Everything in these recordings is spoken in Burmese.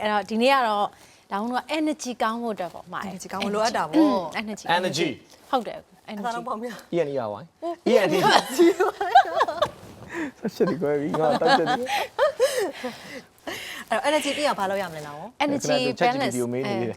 အဲ့တော့ဒီနေ့ကတော့ဒါမှမဟုတ် energy ကောင်းဖို့အတွက်ပေါ့မိုင် energy ကောင်းဖို့လိုအပ်တာပေါ့ energy Energy ဟုတ်တယ်အဲ့ energy ဒါတော့ပေါ့ဗျာ EN ER Y EN D ဆက်ရှိဒီကွယ်ပြီးငါတက်ချက်ဒီ အဲ့တော့ energy ပြရဘာလို့ရမလဲနော် energy ချက် balance ဗီဒီယိုမေးနေတယ်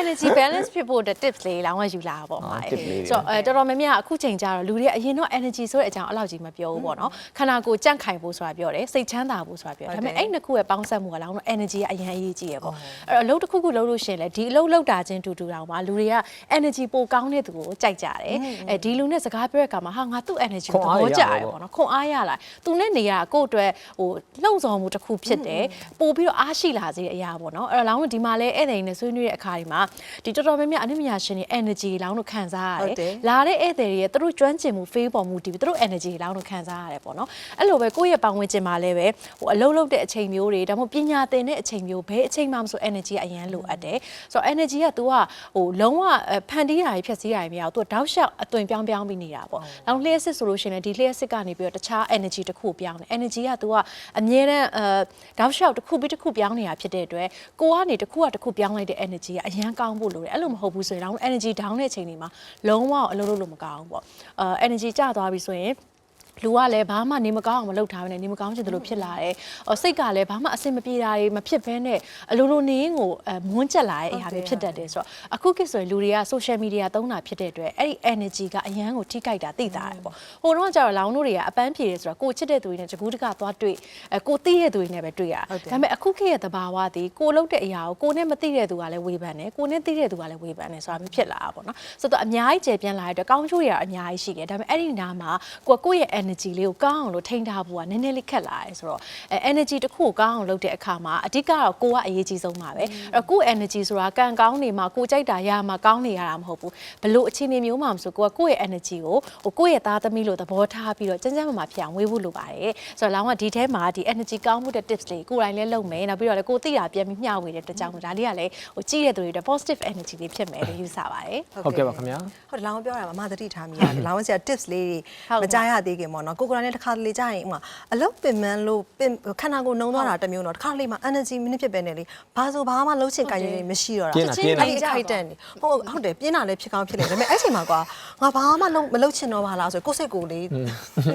energy balance ဖြစ်ဖို့အတွက် tips လေးလောင်းဝယူလာတာပေါ့အာမိုင် tip လေးတွေဆိုတော့အဲတော်တော်များများအခုချိန်ကြတော့လူတွေကအရင်တော့ energy ဆိုတဲ့အကြောင်းအဲ့လောက်ကြီးမပြောဘူးပေါ့နော်ခန္ဓာကိုယ်ကြန့်ခိုင်ဖို့ဆိုတာပြောတယ်စိတ်ချမ်းသာဖို့ဆိုတာပြောတယ်ဒါပေမဲ့အဲ့နှစ်ခုရဲ့ပေါင်းစပ်မှုကလောင်းတော့ energy ကအရင်အရေးကြီးရပေါ့အဲ့တော့အလုပ်တစ်ခုခုလုပ်လို့ရှိရင်လေဒီအလုပ်လုပ်တာချင်းတူတူတောင်မှလူတွေက energy ပိုကောင်းတဲ့သူကိုကြိုက်ကြတယ်အဲဒီလူနဲ့စကားပြောတဲ့အခါမှာဟာငါသူ့ energy ကိုသဘောကျတယ်ပေါ့နော်ခွန်အားရလာသူနဲ့နေရတာကိုယ့်အတွက်ဟိုလှုံ့ဆော်မှုတစ်ခုဖြစ်တယ်ပို့ပြီးတော့အားရှိလာစေတဲ့အရာပေါ့နော်အဲ့တော့လောင်းတို့ဒီမှာလဲဧည့်သည်တွေနဲ့ဆွေးနွေးတဲ့အခါဒီမှဒီတော်တော်များများအနုမညာရှင်တွေ energy လောင်းတို့ခံစားရတယ်လာတဲ့ဧည့်သည်တွေရဲ့သူတို့ကျွမ်းကျင်မှု fail ပေါ်မှုတည်ပြီးသူတို့ energy လောင်းတို့ခံစားရတယ်ပေါ့နော်အဲ့လိုပဲကိုယ့်ရဲ့ပတ်ဝန်းကျင်မှာလည်းပဲဟိုအလုံးလုံးတဲ့အချိန်မျိုးတွေဒါမှမဟုတ်ပညာသင်တဲ့အချိန်မျိုးဘယ်အချိန်မှမဆို energy ကအရန်လိုအပ်တယ်ဆိုတော့ energy က तू ကဟိုလုံးဝဖန်တီးတာတွေဖြည့်ဆည်းတာတွေမရဘူး तू တောက်လျှောက်အသွင်ပြောင်းပြောင်းပြီးနေတာပေါ့။နောက်လျှက်စစ်ဆိုလို့ရှိရင်လည်းဒီလျှက်စစ်ကနေပြီးတော့တခြား energy တစ်ခုပြောင်းတယ် energy က तू ကအမြဲတမ်းအဲတောက်လျှောက်တစ်ခုပြီးတစ်ခုပြောင်းနေတာဖြစ်တဲ့အတွက်ကိုကနေတစ်ခုကတစ်ခုပြောင်းလိုက်တဲ့ energy ကအရ ်န်ကောင်းဖို့လိုတယ်အဲ့လိုမဟုတ်ဘူးဆိုရင်တော့ energy down တဲ့အချိန်တွေမှာလုံးဝအလုပ်လုပ်လို့မကောင်းဘူးပေါ့။အဲ energy ကျသွားပြီဆိုရင် လူကလည်းဘာမှနေမကောင်းအောင်မလုပ်ထားဘဲနဲ့နေမကောင်းချင်တယ်လို့ဖြစ်လာတယ်။အော်စိတ်ကလည်းဘာမှအဆင်မပြေတာတွေမဖြစ်ဘဲနဲ့အလိုလိုနေရင်ကိုအဲမွန်းကျက်လာတဲ့အရာတွေဖြစ်တတ်တယ်ဆိုတော့အခုခေတ်ဆိုရင်လူတွေက social media သုံးတာဖြစ်တဲ့အတွက်အဲ့ဒီ energy ကအရန်ကိုထိခိုက်တာသိတာတယ်ပေါ့။ဟိုတော့ကျတော့လောင်တို့တွေကအပန်းဖြေတယ်ဆိုတော့ကိုချစ်တဲ့သူတွေနဲ့တကူးတကသွားတွေ့အဲကိုသိတဲ့သူတွေနဲ့ပဲတွေ့ရ။ဒါပေမဲ့အခုခေတ်ရဲ့သဘာဝသည်ကိုလုပ်တဲ့အရာကိုကိုနဲ့မသိတဲ့သူကလည်းဝေဖန်တယ်ကိုနဲ့သိတဲ့သူကလည်းဝေဖန်တယ်ဆိုတာမျိုးဖြစ်လာတာပေါ့နော်။ဆိုတော့အများကြီးကျေပြန့်လာတဲ့အတွက်ကောင်းကျိုးတွေကအများကြီးရှိတယ်။ဒါပေမဲ့အဲ့ဒီနားမှာကိုကကိုယ့်ရဲ့ energy လေးကိုကောင်းအောင်လို့ထိန်းထားဖို့ကနည်းနည်းလေးခက်လာတယ်ဆိုတော့အဲ energy တစ်ခုကိုကောင်းအောင်လုပ်တဲ့အခါမှာအဓိကတော့ကိုကအရေးကြီးဆုံးပါပဲအဲ့တော့ကိုယ့် energy ဆိုတာကံကောင်းနေမှာကိုကြိုက်တာရမှာကောင်းနေရတာမဟုတ်ဘူးဘလို့အခြေအနေမျိုးမှမဆိုကိုကကိုယ့်ရဲ့ energy ကိုဟိုကိုယ့်ရဲ့သားသမီးလို့သဘောထားပြီးတော့ကျန်းကျန်းမာမာဖြစ်အောင်ဝေးဖို့လိုပါတယ်ဆိုတော့လောင်းကဒီထဲမှာဒီ energy ကောင်းမှုတဲ့ tips လေးကိုယ်တိုင်လည်းလုပ်မယ်နောက်ပြီးတော့လည်းကိုသိတာပြန်ပြီးမျှဝေတဲ့အတွက်ကြောင့်မို့ဒါလေးကလည်းဟိုကြည့်တဲ့သူတွေအတွက် positive energy လေးဖြစ်မယ်လို့ယူဆပါတယ်ဟုတ်ကဲ့ပါခင်ဗျာဟုတ်တယ်လောင်းပြောတာမမသတိထားမိရတယ်လောင်းဆရာ tips လေးတွေမကြားရသေးခင်ပေါ့နော်ကိုကိုရာနဲ့တစ်ခါတလေကြာရင်ဥမာအလုပ်ပင်မလို့ပင်ခန္ဓာကိုယ်နှုံသွားတာတစ်မျိုးတော့တစ်ခါလေးမှာ energy မနစ်ဖြစ်ပဲနဲ့လေဘာဆိုဘာမှလှုပ်ချင်ကြင်နေမရှိတော့တာပြင်းတာပြင်းတာအဲ့ဒီအခိုက်တန်နေဟုတ်ဟုတ်တယ်ပြင်းတာလည်းဖြစ်ကောင်းဖြစ်နေဒါပေမဲ့အဲ့ချိန်မှာကွာငါဘာမှလုံးမလှုပ်ချင်တော့ပါလားဆိုကိုယ့်စိတ်ကိုယ်လေး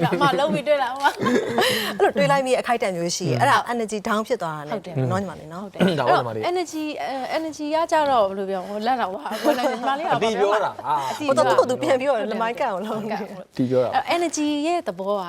ဒါမှလုံးပြီးတွေ့လာအောင်ပါအဲ့လိုတွေးလိုက်မိအခိုက်တန်မျိုးရှိတယ်အဲ့ဒါ energy down ဖြစ်သွားတာဟုနဲ့တ်တယ်နော်ညီမလေးနော်ဟုတ်တယ်ဒါပါညီမလေး energy အဲ energy ကကြတော့ဘယ်လိုပြောဟိုလက်တော့ဟာကိုယ်လည်းညီမလေးကအတီးပြောတာအာဟိုတော့ကိုသူပြန်ပြီးတော့လမိုင်းကန်အောင်လုပ်နေတီးပြောတာအဲ energy ရဲ့သဘောက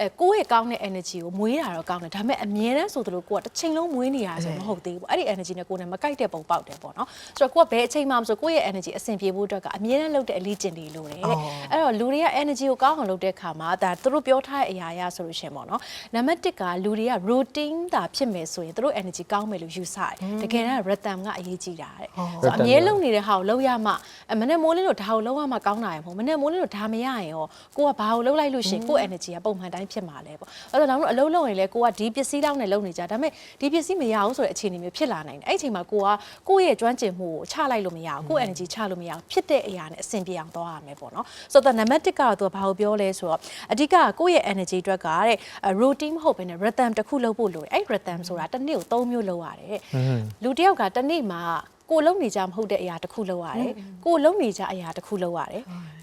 အဲကိုယ့်ရဲ့ကောင်းတဲ့ energy ကိုမွေးတာတော့ကောင်းတယ်ဒါပေမဲ့အမြဲတမ်းဆိုသလိုကိုကတစ်ချိန်လုံးမွေးနေရဆိုမဟုတ်သေးဘူးပေါ့အဲ့ဒီ energy နဲ့ကိုယ်နဲ့မကိုက်တဲ့ပုံပေါက်တယ်ပေါ့နော်ဆိုတော့ကိုကဘယ်အချိန်မှမဆိုကိုယ့်ရဲ့ energy အဆင်ပြေဖို့အတွက်ကအမြဲတမ်းလုပ်တဲ့အလေးကျင့်တွေလိုတယ်တဲ့အဲ့တော့လူတွေက energy ကိုကောင်းအောင်လုပ်တဲ့အခါမှာဒါသူတို့ပြောထားတဲ့အရာအရဆိုလို့ရှရင်ပေါ့နော်နံပါတ်1ကလူတွေက routine တာဖြစ်မယ်ဆိုရင်သူတို့ energy ကောင်းမယ်လို့ယူဆတယ်တကယ်တမ်း rhythm ကအရေးကြီးတာတဲ့ဆိုတော့အမြဲလုပ်နေတဲ့ဟာကိုလုပ်ရမှအမနဲ့မိုးလင်းလို့ဒါကိုလုပ်ရမှကောင်းတာရမဟုတ်မနဲ့မိုးလင်းလို့ဒါမရရင်ရောကိုကဘာကိုလုပ်လိုက်လို့ရှရင်ကိုယ့် energy ကပုံမှန်တိုင်းဖြစ်မှာလဲပေါ့အဲ့တော့တော့အလုပ်လုပ်ရင်လဲကိုကဒီပစ္စည်းလောက်နဲ့လုပ်နေကြဒါပေမဲ့ဒီပစ္စည်းမရအောင်ဆိုတဲ့အခြေအနေမျိုးဖြစ်လာနိုင်တယ်အဲ့ဒီအချိန်မှာကိုကကိုယ့်ရဲ့ကျွမ်းကျင်မှုကိုချလိုက်လို့မရဘူးကိုယ့် energy ချလို့မရဘူးဖြစ်တဲ့အရာနဲ့အဆင်ပြေအောင်သွားရမယ်ပေါ့နော်ဆိုတော့နံပါတ်1ကတော့သူကဘာကိုပြောလဲဆိုတော့အဓိကကိုယ့်ရဲ့ energy အတွက်ကတဲ့ routine မဟုတ်ဘဲနဲ့ rhythm တစ်ခုလုပ်ဖို့လိုတယ်အဲ့ rhythm ဆိုတာတစ်နေ့ကို3မျိုးလုပ်ရတယ်တဲ့လူတစ်ယောက်ကတစ်နေ့မှာကိုလုံးနေကြမဟုတ်တဲ့အရာတစ်ခုလုပ်ရတယ်ကိုလုံးနေကြအရာတစ်ခုလုပ်ရတယ်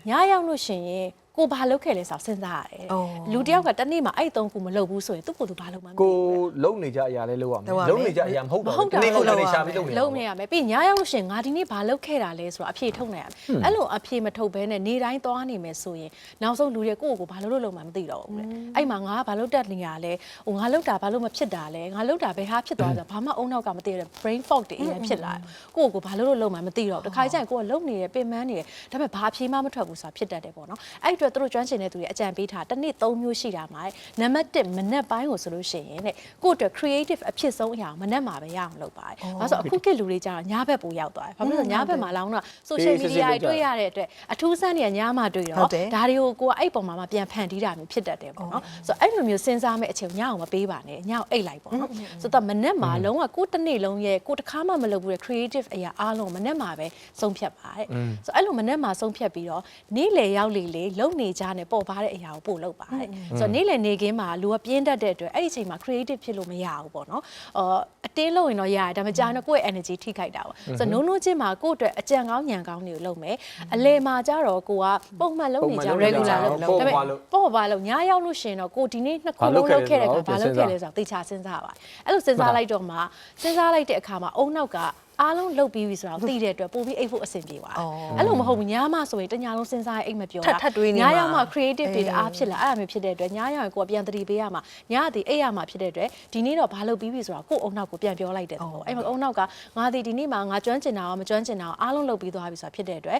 ညရောက်လို့ရှိရင် ကိုဘာလုပ်ခဲ့လဲဆိုတော့စဉ်းစားရတယ်လူတစ်ယောက်ကတစ်နေ့မှာအဲ့သုံးခုမလုပ်ဘူးဆိုရင်သူ့ကိုယ်သူဘာလုပ်မှမသိဘူးကိုလုံနေကြအရာလဲလောက်ရမယ်လုပ်ရမယ်လုံနေကြအရာမဟုတ်တော့မဟုတ်တာဘူးနေ့ကုန်နေရှာပြီးလုံနေလုံးနေရမယ်ပြီးညရောက်လို့ရှရင်ငါဒီနေ့ဘာလုပ်ခဲ့တာလဲဆိုတော့အဖြေထုတ်နိုင်ရမယ်အဲ့လိုအဖြေမထုတ်ဘဲနဲ့နေတိုင်းသွားနေမယ်ဆိုရင်နောက်ဆုံးလူတွေကိုယ့်ကိုယ်ကိုဘာလုပ်လို့လုံးမှမသိတော့ဘူးလေအဲ့မှာငါကဘာလုပ်တတ်နေရလဲဟိုငါလုပ်တာဘာလို့မဖြစ်တာလဲငါလုပ်တာဘယ်ဟာဖြစ်သွားကြဘာမှအုံနောက်ကမသိရတဲ့ brain fog တွေအရင်ဖြစ်လာတယ်ကိုယ့်ကိုယ်ကိုဘာလုပ်လို့လုံးမှမသိတော့ဘူးတခါကျရင်ကိုယ်ကလုံနေတယ်ပင်ပန်းနေတယ်ဒါပေမဲ့ဘာအဖြေမှမထွက်ဘူးဆိုတာဖြစ်တတ်တယ်ပေါ့နော်အဲ့အတွက်သူတို့ကျွမ်းကျင်တဲ့သူတွေအကြံပေးထားတစ်နေ့၃မျိုးရှိတာမှာနံပါတ်1မနက်ပိုင်းကိုဆိုလို့ရှိရင်တဲ့ကိုယ့်အတွက် creative အဖြစ်ဆုံးအရာကိုမနက်မှာပဲရအောင်လုပ်ပါတယ်။ဘာလို့ဆိုအခုခေတ်လူတွေကျတော့ညဘက်ပိုရောက်သွားတယ်။ဘာလို့လဲဆိုညဘက်မှာလောင်းတော့ social media တွေတွေ့ရတဲ့အတွက်အထူးဆန်းတွေကညမှတွေ့တော့ဒါတွေကိုကိုကအဲ့ပုံမှာမှပြန်ဖန်တီးတာမျိုးဖြစ်တတ်တယ်ပေါ့နော်။ဆိုတော့အဲ့လိုမျိုးစဉ်းစားမဲ့အချိန်ညအောင်မပေးပါနဲ့။ညအောင်အိတ်လိုက်ပေါ့နော်။ဆိုတော့မနက်မှာလုံးဝကိုတစ်နေ့လုံးရဲ့ကိုတစ်ခါမှမလုပ်ဘူးတဲ့ creative အရာအားလုံးမနက်မှာပဲဆုံးဖြတ်ပါတဲ့။ဆိုတော့အဲ့လိုမနက်မှာဆုံးဖြတ်ပြီးတော့နေ့လယ်ရောက်လေလေလုံနေကြနဲ့ပေါ်ပါတဲ့အရာကိုပို့လုပ်ပါတယ်ဆိုတော့နေ့လည်နေခင်းမှာလူကပြင်းတတ်တဲ့အတွက်အဲ့ဒီအချိန်မှာ creative ဖြစ်လို့မရဘူးပေါ့နော်အော်အတင်းလုပ်ရင်တော့ရတယ်ဒါပေမဲ့ကြာရင်တော့ကိုယ့်ရဲ့ energy ထိခိုက်တာပေါ့ဆိုတော့နိုးနိုးချင်းမှာကိုယ့်အတွက်အကြံကောင်းညံကောင်းတွေကိုလုပ်မယ်အလေမှာကြတော့ကိုကပုံမှန်လုပ်နေကြ regular လုပ်ဒါပေမဲ့ပေါ့ပါလို့ညရောက်လို့ရှင်တော့ကိုဒီနေ့နှစ်ခုလုံးလုပ်ခဲ့တဲ့အခါဘာလုပ်ခဲ့လဲဆိုတော့တေချာစဉ်းစားပါအဲ့လိုစဉ်းစားလိုက်တော့မှစဉ်းစားလိုက်တဲ့အခါမှာအုံနောက်က အားလုံးလုတ်ပြီးပြီဆိုတော့သိတဲ့အတွက်ပို့ပြီးအိတ်ဖို့အဆင်ပြေပါတယ်အဲ့လိုမဟုတ်ဘူးညမှဆိုရင်တညာလုံးစဉ်းစားရင်အိတ်မပြောထပ်ထပ်တွေးနေညမှာရောက်မှ creative တွေတအားဖြစ်လာအဲ့ဒါမျိုးဖြစ်တဲ့အတွက်ညရောက်ရင်ကိုကပြန်သတိပေးရမှာညကဒီအိတ်ရမှာဖြစ်တဲ့အတွက်ဒီနေ့တော့ဘာလုပ်ပြီးပြီဆိုတော့ကို့အုံနောက်ကိုပြန်ပြောလိုက်တဲ့သဘောအဲ့မှာအုံနောက်ကငါဒီဒီနေ့မှငါကျွမ်းကျင်တာရောမကျွမ်းကျင်တာရောအားလုံးလုပ်ပြီးသွားပြီဆိုတာဖြစ်တဲ့အတွက်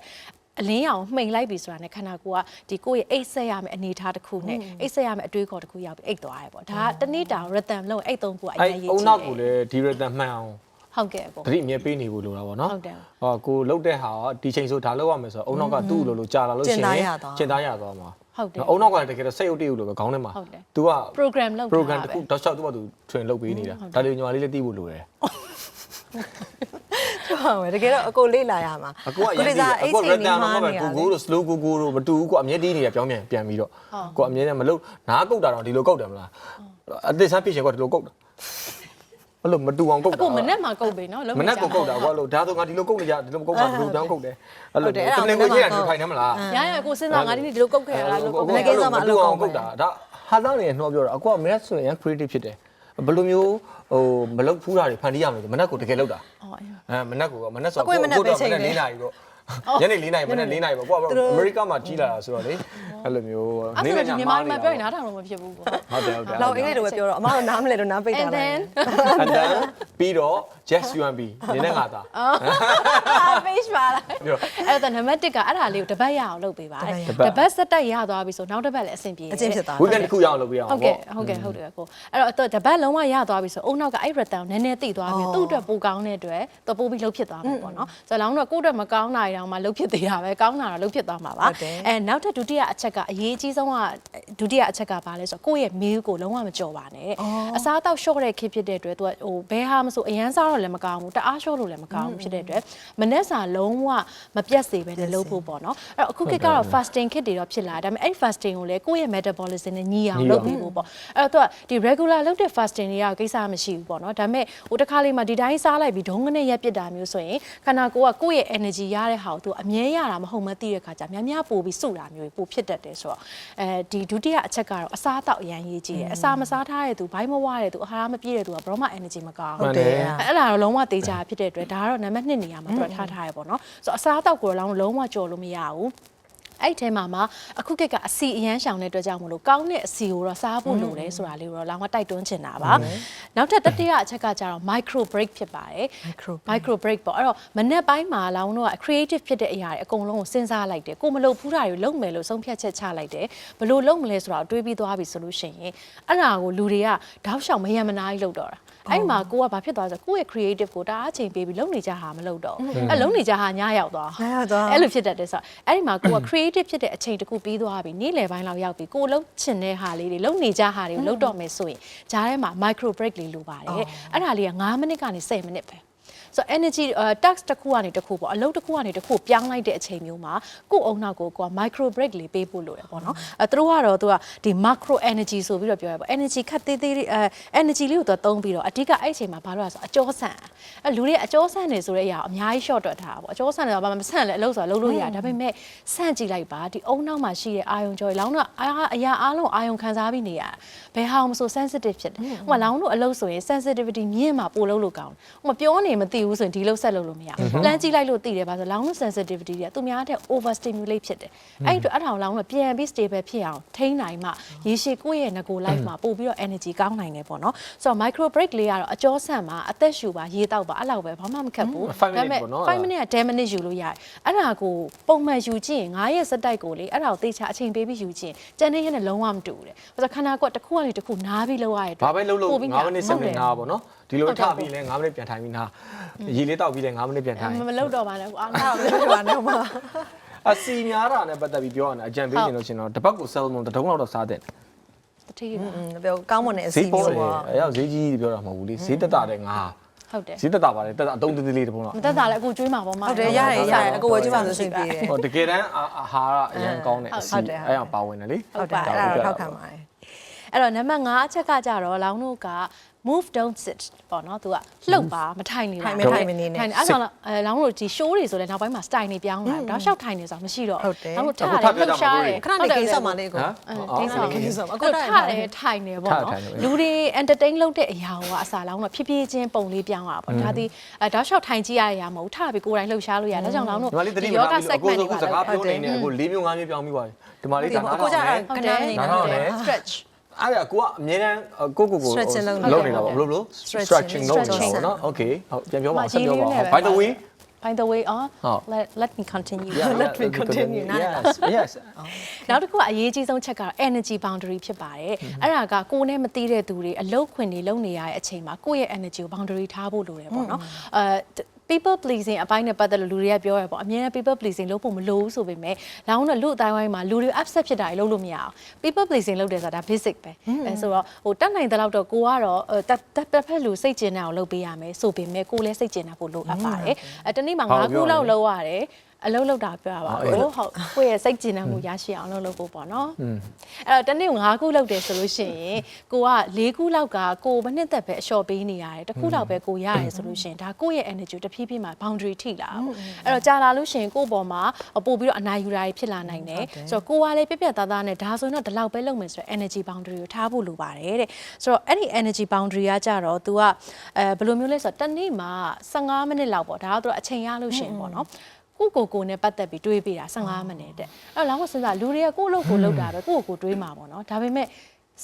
အလင်းရောင်မှိန်လိုက်ပြီဆိုတာနဲ့ခန္ဓာကိုယ်ကဒီကိုယ့်ရဲ့အိတ်ဆက်ရမယ့်အနေအထားတစ်ခုနဲ့အိတ်ဆက်ရမယ့်အတွေးခေါ်တစ်ခုရောက်ပြီးအိတ်သွားရပေါ့ဒါကတနေ့တာ rhythm လုံးအိတ်သုံးခုအအဲ့ရင်ရေးအုံကြည့်နောက်ကိုလည်းဒီရတန်မှန်အောင် ဟုတ်ကဲ့ပေါ့တတိအမြဲပေးနေဖို့လိုတာပေါ့နော်ဟုတ်တယ်ဟောကိုလုတ်တဲ့ဟာကဒီချိန်ဆိုဒါလောက်ရမယ်ဆိုတော့အုံနောက်ကသူ့လိုလိုကြာလာလို့ရှိရင်ကျင်သားရသွားကျင်သားရသွားမှာဟုတ်တယ်အုံနောက်ကလည်းတကယ်တော့စိတ်ဥတည်လို့ပဲခေါင်းထဲမှာဟုတ်တယ် तू က program လုပ် program တာတစ်ပဲခုတောက်လျှောက်သူ့ဘာသူ train လုပ်ပေးနေတာဒါလေးညီမလေးလည်းသိဖို့လိုတယ်ဟုတ်ပါမယ်တကယ်တော့အကိုလေးလာရမှာအကူကအရင်လေးကစားအအိတ်ကူစိရတ်တနေန်မှာတော့ပဲနေရကိုလေကိုလို့ slow ကိုကိုလို့မတူဘူးကိုအမြဲတီးနေရပြောင်းပြန်ပြန်ပြီးတော့ကိုအမြဲတမ်းမလို့နားကုတ်တာတော့ဒီလိုကုတ်တယ်မလားအသစ်ဆန်းဖြစ်ရှင်ကဒီလိုကုတ်တာ ဘလို့မတူအောင်ကုတ်တာအခုမနေ့မှကုတ်ပြီနော်လုံးမနေ့ကကုတ်တာကွာလို့ဒါဆိုငါဒီလိုကုတ်နေကြဒီလိုမကုတ်တာဒီလိုတောင်းကုတ်တယ်အဲ့လိုတမင်ကိုကြီးကထိုင်နေမလားညရကိုစဉ်းစားငါဒီနေ့ဒီလိုကုတ်ခဲ့ရလားလို့ကုတ်မနေ့ကစားမှအလုပ်ကောင်းပဲကုတ်တာဒါဟာသားနေနှောပြောတာအကူကမနေ့ဆိုရင် creative ဖြစ်တယ်ဘယ်လိုမျိုးဟိုမလုတ်ဖူးတာတွေဖန်တီးရမလို့မနေ့ကတကယ်လုတ်တာအော်အေးအဲမနေ့ကမနေ့ဆိုအကွေ့မနက်ပဲချိန်တယ်၄နာရီပေါ့ ညနေ၄နာရီမနေ့၄နာရီပေါ့ကိုကအမေရိကမှာကြီးလာတာဆိုတော့လေအဲ့လိုမျိုးအဲ့ဒါဆိုမြန်မာမှာပြောရင်နားထောင်လို့မဖြစ်ဘူးပေါ့ဟုတ်တယ်ဟုတ်တယ်လောက်အင်္ဂလိပ်လိုပဲပြောတော့အမတို့နားမလဲတော့နားပိတ်တာ and လိုက် then အတန်းပြီးတော့ just UMB နင်းနဲ့ငါသားအာ page ပါလားပြော အဲ့တော့နံပါတ်1ကအဲ့ဒါလေးကိုတပတ်ရအောင်လုပ်ပေးပါတယ်တပတ်တပတ်စက်တက်ရသွားပြီဆိုနောက်တစ်ပတ်လည်းအဆင်ပြေအချင်းဖြစ်သွားဝီကန်တစ်ခုရအောင်လုပ်ပြရအောင်ဟုတ်ကဲ့ဟုတ်ကဲ့ဟုတ်တယ်ကိုအဲ့တော့တော့တပတ်လုံးဝရသွားပြီဆိုအုံနောက်ကအဲ့ rhythm နည်းနည်းသိသွားပြီသူ့အတွက်ပိုကောင်းတဲ့အတွက်တော့ပို့ပြီးလှုပ်ဖြစ်သွားမှာပေါ့နော်ဆိုတော့လောင်းတော့ကိုယ့်အတွက်မကောင်းတာတွေတောင်မှလှုပ်ဖြစ်သေးတာပဲကောင်းတာတော့လှုပ်ဖြစ်သွားမှာပါဟုတ်တယ် အဲနောက်ထပ်ဒုတိယအချက်ကအရေးကြီးဆုံးကဒုတိယအချက်ကဘာလဲဆိုတော့ကိုယ့်ရဲ့ meal ကိုလုံးဝမကြော်ပါနဲ့အစားအသောက် short တဲ့ခေတ်ဖြစ်တဲ့အတွက်သူကဟိုဘဲဟာမဆိုအရန်စားတော့လည်းမကောင်းဘူးတအား short လို့လည်းမကောင်းဘူးဖြစ်တဲ့အတွက်မနေ့စာလုံးဝမပြတ်စေပဲနဲ့လုပ်ဖို့ပေါ့နော်အဲ့တော့အခုခေတ်ကတော့ fasting ခေတ်တွေတော့ဖြစ်လာတယ်ဒါပေမဲ့အဲ့ fasting ကိုလည်းကိုယ့်ရဲ့ metabolism နဲ့ညီအောင်လုပ်ပြီးဖို့ပေါ့အဲ့တော့သူကဒီ regular လုပ်တဲ့ fasting တွေကကိစ္စမရှိဘူးပေါ့နော်ဒါပေမဲ့ဟိုတစ်ခါလေးမှဒီတိုင်းစားလိုက်ပြီးဒုံကနေရက်ပစ်တာမျိုးဆိုရင်ခန္ဓာကိုယ်ကကိုယ့်ရဲ့ energy ရတဲ့ဟာကိုသူအမြဲရတာမဟုတ်မသိတဲ့ခါကျများများပို့ပြီးစုတာမျိုးပို့ဖြစ်တတ်တယ်ဆိုတော့အဲဒီဒုတိယအချက်ကတော့အစားအသောက်အရန်ရေးကြည့်တယ်အစာမစားထားတဲ့သူဘိုင်းမဝတဲ့သူအဟာရမပြည့်တဲ့သူကဘရောမ energy မကောင်းမှဘူးန်တယ်အဲ့ဒါတော့လုံးဝတေချာဖြစ်တဲ့အတွက်ဒါကတော့နံပါတ်1နေရာမှာသူကထားထားရပေါ့နော်ဆိုတော့အစားအသောက်ကိုတော့လုံးဝကြော်လို့မရဘူးအဲ့ဒီထဲမှာမှအခုကကအစီအရန်ရှောင်တဲ့အတွက်ကြောင့်မလို့ကောင်းတဲ့အစီကိုတော့စားဖို့လိုတယ်ဆိုတာလေးကိုတော့လောင်းဝတိုက်တွန်းချင်တာပါနောက်ထပ်တတိယအချက်ကကျတော့ micro break ဖြစ်ပါတယ် Micro micro break ပေါ့အဲ့တော့မနေ့ပိုင်းမှာလောင်းတို့က creative ဖြစ်တဲ့အရာတွေအကုန်လုံးကိုစဉ်းစားလိုက်တယ်ကိုမလုပ်ဘူးတာတွေလုပ်မယ်လို့ဆုံးဖြတ်ချက်ချလိုက်တယ်ဘယ်လိုလုပ်မလဲဆိုတော့တွေးပြီးသွားပြီဆိုလို့ရှိရင်အဲ့ဒါကိုလူတွေကတောက်လျှောက်မယံမနာကြီးလုပ်တော့တာ အဲ့ဒီမှာကိုကဘာဖြစ်သွားလဲဆိုတော့ကိုယ့်ရဲ့ creative ကိုတအားချိန်ပေးပြီးလုပ်နေကြဟာမလုပ်တော့ဘူးအဲ့လုပ်နေကြဟာညရောက်သွားညရောက်သွားအဲ့လိုဖြစ်တတ်တယ်ဆိုတော့အဲ့ဒီမှာကိုက creative ဖြစ်တဲ့အချိန်တစ်ခုပြီးသွားပြီနေ့လယ်ပိုင်းလောက်ရောက်ပြီကိုလုံးချင်တဲ့ဟာလေးတွေလုံးနေကြဟာတွေကိုလုံးတော့မယ်ဆိုရင်ဂျားထဲမှာ micro break လေးလိုပါတယ်အဲ့ဒါလေးက9မိနစ်ကနေ10မိနစ်ပဲ ဆိုတော့ energy tax တစ်ခုကနေတစ်ခုပေါ့အလုပ်တစ်ခုကနေတစ်ခုပြောင်းလိုက်တဲ့အချိန်မျိုးမှာကိုယ့်အုံနောက်ကိုကိုက micro break လေးပေးဖို့လိုတယ်ပေါ့နော်အဲသူတို့ကတော့သူကဒီ macro energy ဆိုပြီးတော့ပြောရပေါ့ energy ခက်သေးသေးလေးအဲ energy လေးကိုသူကသုံးပြီးတော့အဓိကအဲ့အချိန်မှာဘာလို့လဲဆိုတော့အကျောဆန်အဲလူတွေအကျောဆန်နေဆိုတဲ့အရာအများကြီး short တွက်ထားတာပေါ့အကျောဆန်တယ်ဘာမှမဆန်လဲအလုပ်ဆိုတာလုပ်လို့ရတယ်ဒါပေမဲ့ဆန့်ကြည့်လိုက်ပါဒီအုံနောက်မှာရှိတဲ့အာယုံကြော်လောင်းတော့အာအရာအားလုံးအာယုံခံစားပြီးနေရတာဘယ်ဟာမှမဆို sensitive ဖြစ်တယ်ဟိုမှာလောင်းတို့အလုပ်ဆိုရင် sensitivity မြင့်မှာပို့လို့လို့ကောင်းတယ်ဟိုမှာပြောနေမသိဘူးဆိုရင်ဒီလုပ်ဆက်လုပ်လို့မရဘူးလမ်းကြည့်လိုက်လို့သိတယ်ပါဆိုလောင်းတို့ sensitivity တွေကသူများတဲ့ over stimulate ဖြစ်တယ်အဲ့ဒီတော့အဲ့ဒါကိုလောင်းတို့ပြန်ပြီး stable ဖြစ်အောင်ထိန်းနိုင်မှရေရှည်ကိုယ့်ရဲ့ငကို life မှာပို့ပြီးတော့ energy ကောင်းနိုင်တယ်ပေါ့နော်ဆိုတော့ micro break လေးကတော့အကျောဆန့်မှာအသက်ရှူပါရေတောက်ပါအဲ့လောက်ပဲဘာမှမခက်ဘူး5 minute ပေါ့နော်5 minute က10 minute ယူလို့ရတယ်အဲ့ဒါကိုပုံမှန်ယူကြည့်ရင်9ရက်စက်တိုက်ကိုလေအဲ့ဒါကိုသေချာအချိန်ပေးပြီးယူကြည့်ရင်ကျန်တဲ့ရက်နဲ့လုံးဝမတူဘူးတဲ့ဘာလို့ခန္ဓာကိုယ်ကတစ်ခုကနေတစ်ခုနားပြီးလောက်ရတဲ့ဘာပဲလှုပ်လို့ပိုပြီး9မိနစ်7မိနစ်နားပေါ့နော်ဒီလိုဟုတ်တယ်ထပြီးလဲ9မိနစ်ပြန်ထိုင်ပြီးနားရေလေးတောက်ပြီးလဲ9မိနစ်ပြန်ထိုင်မမလောက်တော့ပါနဲ့ကိုအားနာဟုတ်ပါတော့မှာအစီများတာနဲ့ပတ်သက်ပြီးပြောရရင်အကြံပေးနေလို့ရှင်တော့တစ်ပတ်ကို sell မုံတစ်တုံးလောက်တော့စားတဲ့တတိယပါอืมပြောကောင်းမွန်တဲ့အဈေးစီပေါ်မျိုးတယ်ပေါ့အဲ့ရောက်ဈေးကြီးပြောတာမဟုတ်ဘူးလေဈေးတက်တာတဲ့ငါဟုတ်တယ်ဈေးတက်တာပါလေတက်တာအတုံးသေးသေးလေးတစ်ပုံတော့မတက်တာလည်းအခုကျွေးမှာပေါ့မဟုတ်တယ်ရတယ်ရတယ်အကိုဝယ်ကြည့်ပါဆိုရှင်ပြေတယ်ဟောတကယ်တမ်းအာအာဟာရအရင်ကောင်းတယ်အစီဟုတ်တယ်ဟုတ်တယ်အဲ့အောင်ပါဝင်တယ်လေဟုတ်တယ်အဲ့ဒါတော့ထောက်ခံပါတယ်အဲ့တော့နံပါတ်5အချက်ကကြတော့လောင်းတို့က move don't sit ပေါ့နော်သူကလှုပ်ပါမထိုင်နေတာထိုင်မထိုင်မနေနဲ့ထိုင်နေအဲ့ဆိုတော့အဲလောင်းတို့ဒီ show တွေဆိုလဲနောက်ပိုင်းမှာ style တွေပြောင်းလာတော့ရှောက်ထိုင်နေဆိုတာမရှိတော့ဟုတ်တယ်လောင်းတို့ထားတယ်လှုပ်ရှားတယ်ခဏနေကိစ္စမှာလေးကိုဟမ်ဒင်းဆောင်ကိစ္စမှာအအခုကိုတော့ထားတယ်ထိုင်နေပေါ့ထားနော်ထိုင်နေပဲလူတွေ entertain လုပ်တဲ့အရာကအစားလောင်းတော့ဖြည်းဖြည်းချင်းပုံလေးပြောင်းလာပေါ့ဒါဒီအဲတောက်လျှောက်ထိုင်ကြည့်ရတဲ့အရာမဟုတ်ထားပြီးကိုယ်တိုင်လှုပ်ရှားလို့ရတယ်ဒါကြောင့်လောင်းတို့ဒီမှာလေးတတိမယောဂထားပြီး segment အခုတွေစပါကားလေပြောနေနေအခု၄မျိုး၅မျိုးပြောင်းပြီးသွားပြီဒီမှာလေးဒါနားအခုထောင်ကျနေတော့ခဏနေနေနားထောင်နေ stretch အဲ့ဒါကိုကအမြဲတမ်းကိုကိုကို Stretching လုပ်နေလုပ်နေတာပေါ့ဘယ်လိုလို့ Stretching stretching လုပ်နေတာ Stretching ပေါ့နော် okay ဟုတ်ပြန်ပြောပါမှာဆက်ပြောပါရေးလေးနဲ့ပဲ by the way by the way အော်ဟုတ် let let me continue yeah, Let me yeah, continue. yes yes နောက်တစ်ခုကအရေးကြီးဆုံးချက်ကတော့ energy boundary ဖြစ်ပါတယ်အဲ့ဒါကကိုယ်နဲ့မသိတဲ့သူတွေအလုတ်ခွင်တွေလုံနေရတဲ့အချိန်မှာကိုယ့်ရဲ့ energy ကို boundary ထားဖို့လိုတယ်ပေါ့နော်အဲ people pleasing အပိုင်းနဲ့ပတ်သက်လို့လူတွေကပြောရပေါ့အမြဲတမ်း people pleasing လုပ်ဖို့မလိုဘူးဆိုပေမဲ့လောင်းတော့လူအတိုင်းဝိုင်းမှာလူတွေ upset ဖြစ်တာတွေလုပ်လို့မရအောင် people pleasing လုပ်တယ်ဆိုတာဒါ basic ပဲအဲဆိုတော့ဟိုတတ်နိုင်တဲ့လောက်တော့ကိုကတော့အဲတက်တက်တစ်ဖက်လူစိတ်ကျဉ်တဲ့အောင်လုပ်ပေးရမယ်ဆိုပေမဲ့ကိုလည်းစိတ်ကျဉ်တာဖို့လိုအပ်ပါတယ်အဲတနေ့မှာဟုတ်၅ပြောခုရမယ်လောက်လုပ်ရတယ် အလုပ်လုပ်တာပြောရပါဟုတ်ဘူးဟုတ်ကိုယ့်ရဲ့စိတ်ကျဉ်တဲ့မှုရရှိအောင်လုပ်လုပ်ဖို့ပေါ့နော်အဲ့တော့တနေ့၅ခုလုပ်တယ်ဆိုလို့ရှိရင်ကိုက၄ခုလောက်ကကိုမနှစ်သက်ပဲအလျှော့ပေးနေရတယ်တစ်ခုလောက်ပဲကိုရတယ်ဆိုလို့ရှိရင်ဒါကိုယ့်ရဲ့ energy တဖြည်းဖြည်းမှာ boundary ထိလာတာပေါ့အဲ့တော့ကြာလာလို့ရှိရင်ကိုယ့်ဘော်မှာပို့ပြီးတော့အနာယူတာတွေဖြစ်လာနိုင်တယ်ဆိုတော့ကိုကလည်းပြက်ပြက်သားသားနဲ့ဒါဆိုရင်တော့ဒီလောက်ပဲလုပ်မယ်ဆိုတော့ energy boundary ကိုထားဖို့လိုပါတယ်တဲ့ဆိုတော့အဲ့ဒီ energy boundary ကကြတော့ तू ကအဲဘယ်လိုမျိုးလဲဆိုတော့တနေ့မှာ15မိနစ်လောက်ပေါ့ဒါကတော့ तू အချိန်ရလို့ရှိရင်ပေါ့နော် ကိုကိုကိုနဲ့ပတ်သက်ပြီးတွေးပေးတာ15မိနစ်တဲ့အဲ့တော့လောင်းမစဉ်းစားလူတွေကကိုယ့်လို့ကိုလုပ်တာပဲကိုကိုကိုတွေးမှာပေါ့နော်ဒါပေမဲ့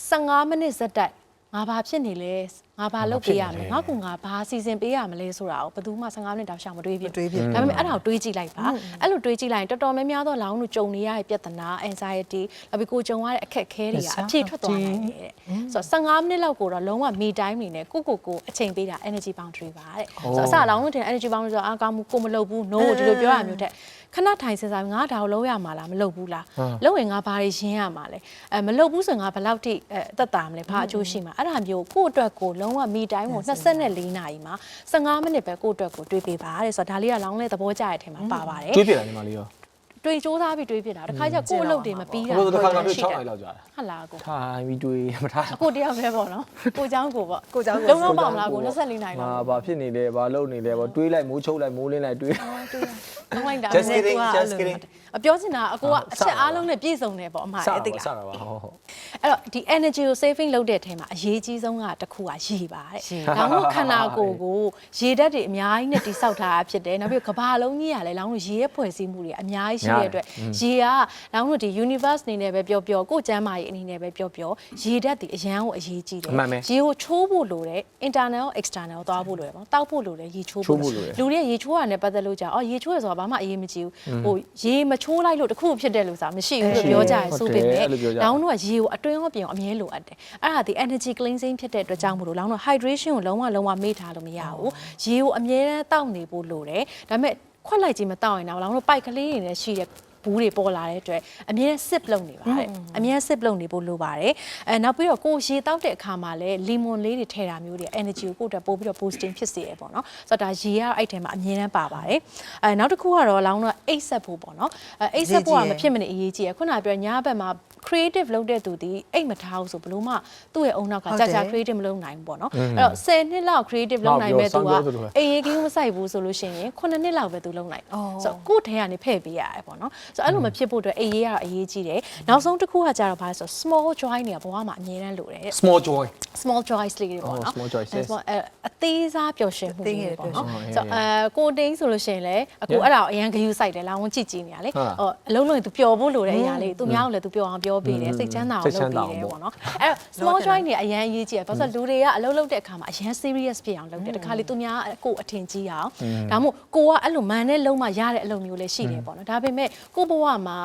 15မိနစ်ဇက်တိုက် ငါဘာဖြစ်နေလဲငါဘာလုပ်ပေးရမလဲငါကငါဘာစီစဉ်ပေးရမလဲဆိုတာကိုဘယ်သူမှ15မိနစ်တောင်ရှောင်မတွေးပြမတွေးဖြစ်ဘူးဒါပေမဲ့အဲ့ဒါကိုတွေးကြည့်လိုက်ပါအဲ့လိုတွေးကြည့်လိုက်ရင်တော်တော်များများသောလောင်းတို့ကြုံနေရတဲ့ပြဿနာ anxiety နောက်ပြီးကိုကြုံရတဲ့အခက်အခဲတွေကအပြည့်ထွက်သွားနိုင်တယ်တဲ့ဆိုတော့15မိနစ်လောက်ကိုတော့လုံးဝ me time နေနဲ့ကိုကိုကိုအချိန်ပေးတာ energy boundary ပါတဲ့ဆိုတော့အစလောင်းတို့တင် energy boundary ဆိုတော့အာကောင်းမှုကိုမလုပ်ဘူး no ဒီလိုပြောရမျိုးတဲ့ ခဏထိုင်စဉ်းစားငါဒါကိုလုံးရမှာလားမလုပ်ဘူးလားလုပ်ရင်ငါဘာတွေရှင်းရမှာလဲအဲမလုပ်ဘူးဆိုရင်ငါဘယ်လောက်ထိအဲအသက်တာမလဲဘာအကျိုးရှိမှာအဲ့ဒါမျိုးကိုယ့်အတွက်ကိုလုံးဝ me time ကို24နာရီမှာ15မိနစ်ပဲကိုယ့်အတွက်ကိုတွေးပေးပါတဲ့ဆိုတော့ဒါလေးကလောင်းလဲသဘောကျတဲ့အထင်မှာပါပါတယ်တွေးပြတာညီမလေးရော တွေးစူးစမ်းပြီးတွေးပြတာတခါကျကိုယ့်အလုပ်တွေမပြီးတာ ဘယ်လိုတစ်ခါမှတွေး ရှိ 6 တယ် အိုင်လောက်ကြာတာ ဟုတ်လားကို ထိုင်ပြီးတွေးမထားတာ ကိုတယောက်ပဲပေါ့နော်ကိုเจ้าကိုပေါ့ ကိုကြောင့် လုံးလုံးပါမလားကို24နိုင် ဟာ လောက် ဘာဖြစ်နေလဲဘာလုပ်နေလဲဘာတွေးလိုက်မိုးချုပ်လိုက်မိုးလင်းလိုက်တွေး လုံးလိုက်တာ Just kidding just kidding အပြောချင်တာအကိုကအချက်အားလုံးနဲ့ပြည့်စုံတယ်ပေါ့အမ စ အဲ့ တာ တိက ပါစတာပါဟုတ်ဟုတ် အဲ့တော့ဒီ energy ကို saving လုပ်တဲ့အချိန်မှာအရေးကြီးဆုံးကတစ်ခုကရေပါတဲ့ ရေ ။လောင်းတို့ခန္ဓာကိုယ်ကိုရေဓာတ်တွေအများကြီးနဲ့တိဆောက်ထားတာဖြစ်တယ်။နောက်ပြီးတော့ကမ္ဘာလုံးကြီးကလည်းလောင်းတို့ရေရဲ့ဖွဲ့စည်းမှုတွေအများကြီးရှိ တဲ့အတွက်ရေကလောင်းတို့ဒီ universe အနေနဲ့ပဲပြောပြောကိုယ်ကျမ်းမာရေးအနေနဲ့ပဲပြောပြောရေဓာတ်တွေအရန်ကိုအရေးကြီးတယ်အမှန်ပဲရေကိုချိုးဖို့လိုတယ် internal external သွားဖို့လိုတယ်ပေါ့။တောက်ဖို့လိုတယ်ရေချိုးချိုးဖို့ဖို့လိုတယ်လူတွေကရေချိုးရတဲ့ပတ်သက်လို့ကြာအော်ရေချိုးရဆိုတာဘာမှအရေးမကြီးဘူးဟိုရေမချိုးလိုက်လို့တခုဖြစ်တယ်လို့ဆိုတာမရှိဘူးလို့ပြောကြရဆိုပေမဲ့အဲ့လိုပြောကြတယ်လောင်းတို့ကရေကိုအတွင်းရောပြင်ရောအမြဲလိုအပ်တယ်အဲ့ဒါဒီ energy cleansing ဖြစ်တဲ့အတွက်ကြောင့်မို့လို့လောင်းတို့ hydration ကိုလုံးဝလုံးဝမေ့ထားလို့မရဘူးရေကိုအမြဲတမ်းတောက်နေဖို့လိုတယ်ဒါပေမဲ့ ခွက်လိုက်ကြီးမတောက်ရင်တော့လောင်းတို့ပိုက်ကလေးတွေနဲ့ရှိတဲ့ ဘူးတွေပေါ်လာတဲ့အတွက်အမြဲ sip လုပ်နေပါတဲ့အမြဲ sip လုပ်နေဖို့လိုပါတယ်အဲနောက်ပြီးတော့ကိုယ်ရေတောက်တဲ့အခါမှာလည်း lemon လေးတွေထည့်တာမျိုးတွေ energy ကိုကိုယ့်အတွက်ပို့ပြီးတော့ boosting ဖြစ်စေရပေါ့နော်ဆိုတော့ဒါရေကတော့အဲ့ထဲမှာအမြဲတမ်းပါပါတယ်အဲနောက်တစ်ခုကတော့လောင်းတော့အိတ်ဆက်ဖို့ပေါ့နော်အဲအိတ်ဆက်ဖို့ကမဖြစ်မနေအရေးကြီးရခုနကပြောညဘက်မှာ creative လုပ်တဲ့သူဒီအိတ်မထားဘူးဆိုဘလို့မှသူ့ရဲ့အုံနောက်ကဟုတ်ကြာတယ်ကြာ creative မလုပ်နိုင်ဘူးပေါ့နော်အဲ့တော့10နှစ်လောက် creative လုပ်နိုင်မဲ့သူဟုတ်ကပြောသလိုပဲအေးရေးကင်းမဆိုင်ဘူးဆိုလို့ရှိရင်9နှစ်လောက်ပဲသူလုပ်နိုင်တယ်အော်ဆိုတော့ကိုယ့်ထဲကနေဖဲ့ပေးရတယ်ပေါ့နော်ဆိုတော့အဲ့လိုမဖြစ်ဖို့အတွက်အေးရေးကတော့အရေးကြီးတယ်နောက်ဆုံးတစ်ခုကကြတော့ဘာလဲဆိုတော့ small joy တွေကဘဝမှာအမြဲတမ်းလိုတယ်တဲ့ small joy small joys လေးတွေပေါ့နော် Oh, small joys, yes. အဲအသေးစားပျော်ရွှင်မှုသေးလေးငယ်တွေပေါ့ပျော်နော်ရွှင်ဆိုတော့အဲကိုတင်းဆိုလို့ရှိရင်လည်းအခု Yeah. အဲ့ဒါကိုအရန်ဂယူစိုက်တယ်လာဝင်ကြည့်ကြည့်နေရလေဟုတ်ဟောအလုံးလုံးရင်သူပျော်ဖို့လိုတဲ့အရာလေးသူများကိုလည်းသူပျော်အောင်ပြောပေးတယ်စိတ်ချမ်းသာအောင်စိတ်ချလုပ်မ်းသာပေးအောင်တယ်ပေါ့ပေါ့နော်အဲ့တော့ small joy တွေအရန်အရေးကြီးတယ်ဘာလို့လဲဆိုတော့လူတွေကအလုံးလုံးတဲ့အခါမှာအရန် serious ဖြစ်အောင်လုပ်တယ်တခါလေသူများကိုယ်အထင်ကြီးအောင်ဒါမှမဟုတ်ကိုကအဲ့လိုမန်နဲ့လုံးမှရတဲ့အလုပ်မျိုးလည်းရှိတယ်ပေါ့နော်ဒါပေမဲ့ကိုယ့်ဘဝမှာ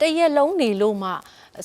တစ်ရက်လုံးနေလို့မှ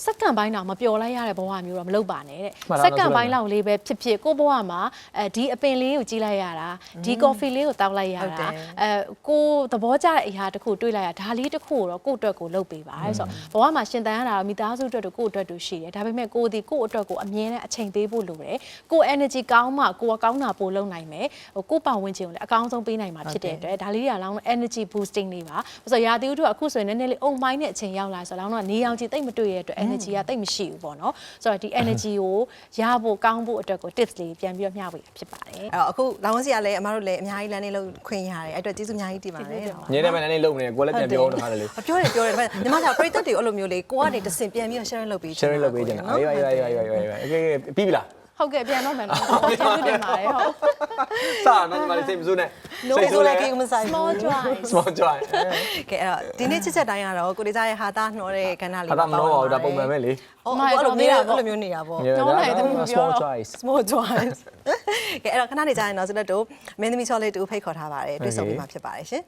စက္ကန့်ပိုင်းတော့မပျော်လိုက်ရတဲ့ဘဝမျိုးတော့မလုပ်ပါနဲ့တဲ့မှန်တာစက္ကန့်ဆိုတော့ပိုင်းလောက်လေးပဲဖြစ်ဖြစ်ကိုယ့်ဘဝမှာအဲဒီအပင်လေးကိုကြီးလိုက်ရတာဒီကော်ဖီလေးကိုတောက်လိုက်ရဟုတ်တတာယ်အဲကိုယ်သဘောကျတဲ့အရာတစ်ခုတွေးလိုက်ရဒါလေးတစ်ခုကိုတော့ကိုယ့်အတွက်ကိုလုပ်ပေးပါတဲ့ဆိုတော့ဘဝမှာရှင်တန်ရတာတော့မိသားစုအတွက်တို့ကိုယ့်အတွက်တို့ရှိတယ်ဒါပေမဲ့ကိုယ်ဒီကိုယ့်အတွက်ကိုအမြဲတမ်းအချိန်ပေးဖို့လိုတယ်ကိုယ် energy ကောင်းမှကိုယ်ကကောင်းတာပို့လုပ်နိုင်မယ်ဟိုကိုယ့်ပတ်ဝန်းကျင်ကိုလည်းအကောင်းဆုံးပေးနိုင်မှာဖြစ်တဲ့အတွက်ဒါလေးတွေကလောင်း energy boosting လေးပါဆိုတော့ရာသီဥတုကအခုဆိုရင်နည်းနည်းလေးအုံပိုင်းတဲ့အချိန်ရောက်လာဆိုတော့လောင်းတော့နေရောင်ခြည်တိတ်မတွေ့ရတဲ့အတွက် energy ကတိတ်မရှိဘူးပေါ့နော်ဆိုတော့ဒီ energy ကိုရဖို့ကောင်းဖို့အတွက်ကို tips လေးပြန်ပြီးတော့မျှဝေတာဖြစ်ပါတယ်အဲ့တော့အခုလောင်းစီကလည်းအမတို့လည်းအများကြီးလမ်းလေးလုံးခွင့်ရတယ်အဲ့အတွက်ကျေးဇူးအများကြီးတင်ပါတယ်ညနေပိုင်းလမ်းလေးလုံးနေကိုယ်လည်းပြန်ပြောတော့ခါလေပြောတယ်ပြောတယ်ညီမကပရိသတ်တွေအဲ့လိုမျိုးလေးကိုကနေတစင်ပြန်ပြီး sharing လုပ်ပေး sharing လုပ်ပေးကြတာအေးအေးအေးအေးအေးအေးပြီးပြီလား ဟုတ်ကဲ့ပြန်တော့မယ်နော်ကျေးဇူးတင်ပါတယ်ဟုတ်စနော်ဒီမှာစိတ်မစိုးနဲ့ no ဆိုလည်းကိမဆိုင်ဘူး small joys small joy ကဲအဲ့တော့ဒီနေ့ချစ်ချက်တိုင်းကတော့ကိုလေးစားရဲ့ဟာသားနှောတဲ့ကဏ္ဍလေးဟာတာမနှောပါဘူးဒါပုံမှန်ပဲလေဟုတ်အဲ့လိုမျိုးအဲ့လိုမျိုးနေတာပေါ့နှောလိုက်တယ်မပြော small တော့ choice small joys ကဲအဲ့တော့ခဏနေကြရင်တော့ဆိုတော့မင်းသမီးချောလေးတူဖိတ်ခေါ်ထားပါတယ်တွေ့ဆုံပြီးမှဖြစ်ပါတယ်ရှင်